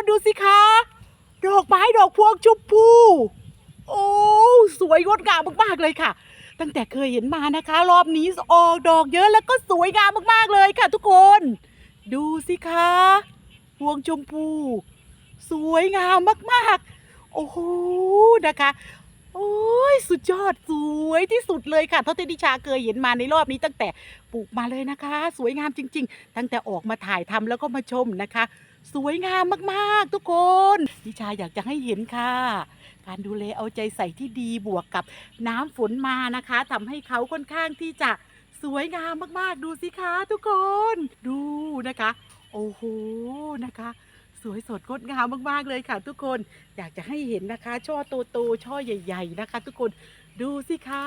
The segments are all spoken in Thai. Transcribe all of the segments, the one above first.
นดูสิคะ ดอกไม้ดอกพวงชมพูโอ้สวยงดงามมากๆเลยค่ะ ตั้งแต่เคยเห็นมานะคะ รอบนี้ออกดอกเยอะแล้วก็สวยงามมากๆเลยค่ะ ทุกคน ดูสิคะพวงชมพู สวยงามมากๆ โอ้โหนะคะโอ้ยสุดยอดสวยที่สุดเลยค่ะเท่าที่ดิชาเคยเห็นมาในรอบนี้ตั้งแต่ปลูกมาเลยนะคะ สวยงามจริง ๆ ตั้งแต่ออกมาถ่ายทำแล้วก็มาชมนะคะ สวยงามมากๆ ทุกคนดิชาอยากจะให้เห็นค่ะ การดูแลเอาใจใส่ที่ดีบวกกับน้ำฝนมานะคะทำให้เขาค่อนข้างที่จะสวยงามมากๆ ดูสิคะทุกคน ดูนะคะ โอ้โหนะคะ สวยสดงดงามมากๆเลยค่ะ ทุกคนอยากจะให้เห็นนะคะ ช่อโตๆช่อใหญ่ ๆนะคะ ทุกคนดูสิคะ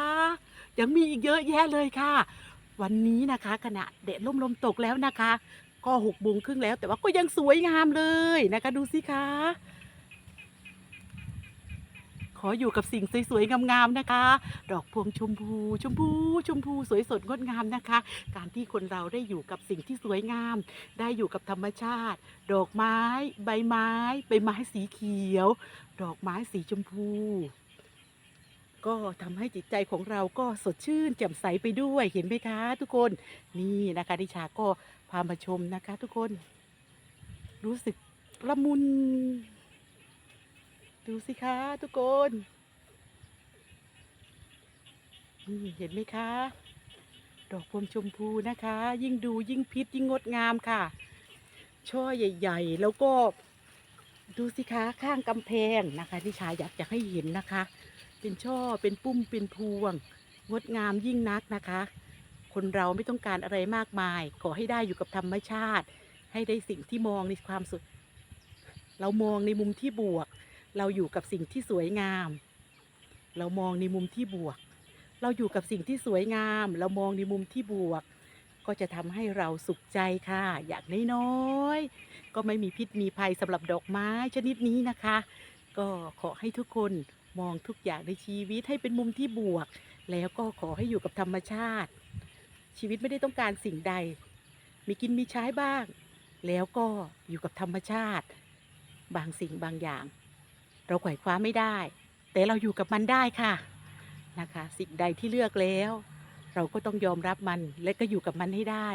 ยังมีอีกเยอะแยะเลยค่ะ วันนี้นะคะขณะแดดล่มลมตกแล้วนะคะ ก็หกโมงครึ่งแล้ว แต่ว่าก็ยังสวยงามเลยนะคะ ดูสิคะขออยู่กับสิ่งสวยๆ งามๆ นะคะ ดอกพวงชมพู ชมพู ชมพูสวยสดงดงามนะคะ การที่คนเราได้อยู่กับสิ่งที่สวยงาม ได้อยู่กับธรรมชาติ ดอกไม้ ใบไม้ ใบไม้สีเขียว ดอกไม้สีชมพู ก็ทำให้จิตใจของเราก็สดชื่นแจ่มใสไปด้วยเห็นไหมคะทุกคนนี่นะคะดิชาก็พามาชมนะคะทุกคน รู้สึกละมุน ดูสิคะทุกคนนี่เห็นไหมคะ ดอกพวงชมพูนะคะ ยิ่งดูยิ่งพิษยิ่งงดงามค่ะ ช่อใหญ่ ๆ แล้วก็ดูสิคะข้างกำแพงนะคะที่ชายอยากจะให้เห็นนะคะ เป็นช่อเป็นปุ้มเป็นพวง งดงามยิ่งนักนะคะ คนเราไม่ต้องการอะไรมากมาย ขอให้ได้อยู่กับธรรมชาติ ให้ได้สิ่งที่มองในความสุด เรามองในมุมที่บวก เราอยู่กับสิ่งที่สวยงาม เรามองในมุมที่บวก เราอยู่กับสิ่งที่สวยงาม เรามองในมุมที่บวก ก็จะทำให้เราสุขใจค่ะ อย่างน้อยๆก็ไม่มีพิษมีภัยสำหรับดอกไม้ชนิดนี้นะคะ ก็ขอให้ทุกคน มองทุกอย่างในชีวิตให้เป็นมุมที่บวก แล้วก็ขอให้อยู่กับธรรมชาติ ชีวิตไม่ได้ต้องการสิ่งใด มีกินมีใช้บ้าง แล้วก็อยู่กับธรรมชาติ บางสิ่งบางอย่าง เราไขว่คว้าไม่ได้ แต่เราอยู่กับมันได้ค่ะนะคะ สิ่งใดที่เลือกแล้ว เราก็ต้องยอมรับมันและก็อยู่กับมันให้ได้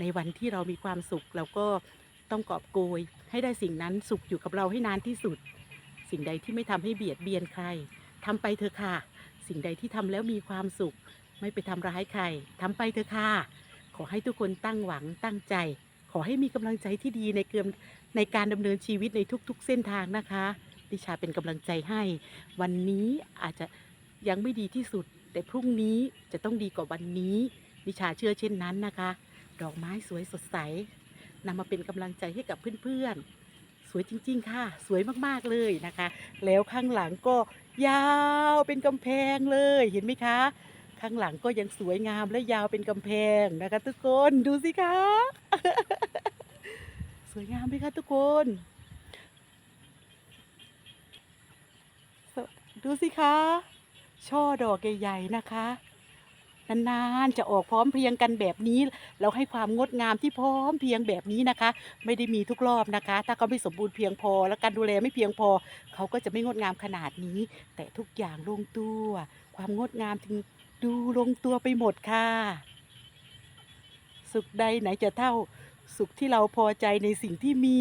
ในวันที่เรามีความสุขเราก็ต้องกอบโกยให้ได้สิ่งนั้นสุขอยู่กับเราให้นานที่สุด สิ่งใดที่ไม่ทำให้เบียดเบียนใครทำไปเถอะค่ะ สิ่งใดที่ทำแล้วมีความสุข ไม่ไปทำร้ายใครทำไปเถอะค่ะ ขอให้ทุกคนตั้งหวังตั้งใจ ขอให้มีกำลังใจที่ดีในเกิมในการดำเนินชีวิตในทุก ๆ เส้นทางนะคะ ดิชาเป็นกำลังใจให้ วันนี้อาจจะยังไม่ดีที่สุด แต่พรุ่งนี้จะต้องดีกว่าวันนี้ ดิชาเชื่อเช่นนั้นนะคะ ดอกไม้สวยสดใสนำมาเป็นกำลังใจให้กับเพื่อนๆ สวยจริง ๆ ค่ะ สวยมากๆเลยนะคะ แล้วข้างหลังก็ยาวเป็นกำแพงเลยเห็นไหมคะ ข้างหลังก็ยังสวยงามและยาวเป็นกำแพงนะคะ ทุกคนดูสิคะ สวยงามไหมคะทุกคนดูสิคะ ช่อดอกใหญ่ๆนะคะ นานๆจะออกพร้อมเพรียงกันแบบนี้ เราให้ความงดงามที่พร้อมเพรียงแบบนี้นะคะ ไม่ได้มีทุกรอบนะคะ ถ้าเขาไม่สมบูรณ์เพียงพอ และการดูแลไม่เพียงพอ เขาก็จะไม่งดงามขนาดนี้ แต่ทุกอย่างลงตัว ความงดงามจึงดูลงตัวไปหมดค่ะ สุขใดไหนจะเท่า สุขที่เราพอใจในสิ่งที่มี